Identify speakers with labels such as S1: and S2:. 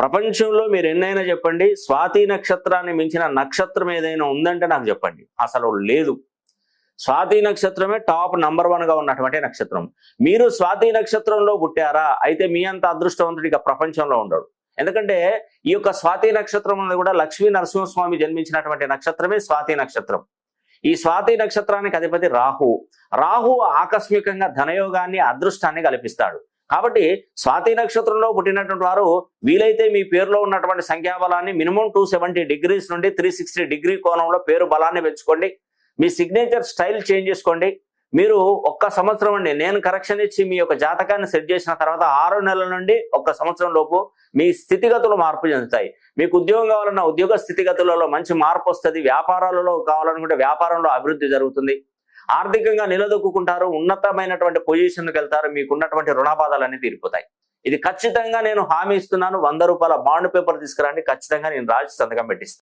S1: ప్రపంచంలో మీరు ఎన్నైనా చెప్పండి స్వాతి నక్షత్రాన్ని మించిన నక్షత్రం ఏదైనా ఉందంటే నాకు చెప్పండి. అసలు లేదు. స్వాతి నక్షత్రమే టాప్ నంబర్ వన్గా ఉన్నటువంటి నక్షత్రం. మీరు స్వాతి నక్షత్రంలో పుట్టారా? అయితే మీ అంత అదృష్టవంతుడు ఇక ప్రపంచంలో ఉండడు. ఎందుకంటే ఈ యొక్క స్వాతి నక్షత్రం అనేది కూడా లక్ష్మీ నరసింహస్వామి జన్మించినటువంటి నక్షత్రమే స్వాతి నక్షత్రం. ఈ స్వాతి నక్షత్రానికి అధిపతి రాహు. రాహు ఆకస్మికంగా ధనయోగాన్ని అదృష్టాన్ని కల్పిస్తాడు. కాబట్టి స్వాతి నక్షత్రంలో పుట్టినటువంటి వారు వీలైతే మీ పేరులో ఉన్నటువంటి సంఖ్యాబలాన్ని మినిమం టూ సెవెంటీ డిగ్రీస్ నుండి త్రీ సిక్స్టీ డిగ్రీ కోణంలో పేరు బలాన్ని పెంచుకోండి. మీ సిగ్నేచర్ స్టైల్ చేంజ్ చేసుకోండి. మీరు ఒక్క సంవత్సరం అండి నేను కరెక్షన్ ఇచ్చి మీ యొక్క జాతకాన్ని సెట్ చేసిన తర్వాత ఆరు నెలల నుండి ఒక్క సంవత్సరం లోపు మీ స్థితిగతులు మార్పు చెందుతాయి. మీకు ఉద్యోగం కావాలన్న ఉద్యోగ స్థితిగతులలో మంచి మార్పు వస్తుంది వ్యాపారాలలో కావాలనుకుంటే వ్యాపారంలో అభివృద్ధి జరుగుతుంది. ఆర్థికంగా నిలదొక్కుంటారు ఉన్నతమైనటువంటి పొజిషన్కి వెళ్తారు మీకు ఉన్నటువంటి రుణబాధలన్నీ తీరిపోతాయి. ఇది ఖచ్చితంగా నేను హామీ ఇస్తున్నాను వంద రూపాయల బాండ్ పేపర్ తీసుకురండి ఖచ్చితంగా నేను రాజు సంతకం పెట్టిస్తాను